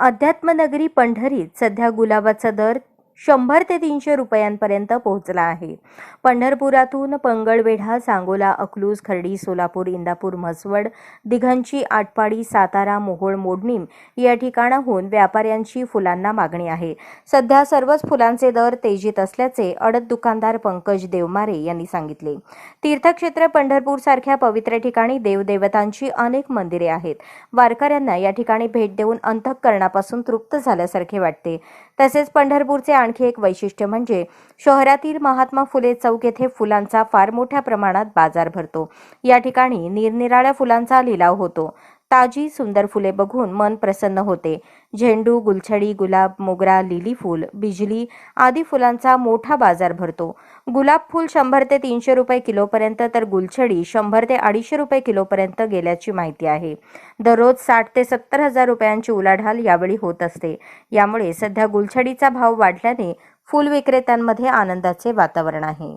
अध्यात्मनगरी पंढरीत सध्या गुलाबाचा दर शंभर ते तीनशे रुपयांपर्यंत पोहोचला आहे. पंढरपुरातून पंगळवेढा सांगोला अकलूज खर्डी सोलापूर इंदापूर म्हसवड दिघंची आटपाडी सातारा मोहोळ मोडणीम या ठिकाणाहून व्यापाऱ्यांची फुलांना मागणी आहे. सध्या सर्वच फुलांचे दर तेजीत असल्याचे अडत दुकानदार पंकज देवमारे यांनी सांगितले. तीर्थक्षेत्र पंढरपूर सारख्या पवित्र ठिकाणी देवदेवतांची अनेक मंदिरे आहेत. वारकऱ्यांना या ठिकाणी भेट देऊन अंतःकरणापासून तृप्त झाल्यासारखे वाटते. तसेच पंढरपूरचे आणखी एक वैशिष्ट्य म्हणजे शहरातील महात्मा फुले चौक येथे फुलांचा फार मोठ्या प्रमाणात बाजार भरतो. या ठिकाणी निरनिराळ्या फुलांचा लिलाव होतो. ताजी सुंदर फुले बघून मन प्रसन्न होते. झेंडू गुलछडी गुलाब मोगरा लिली फूल बिजली आदी फुलांचा मोठा बाजार भरतो. गुलाब फूल शंभर ते तीनशे रुपये किलोपर्यंत तर गुलछडी शंभर ते अडीचशे रुपये किलोपर्यंत गेल्याची माहिती आहे. दररोज साठ ते सत्तर हजार रुपयांची उलाढाल यावेळी होत असते. यामुळे सध्या गुलछडीचा भाव वाढल्याने फुल विक्रेत्यांमध्ये आनंदाचे वातावरण आहे.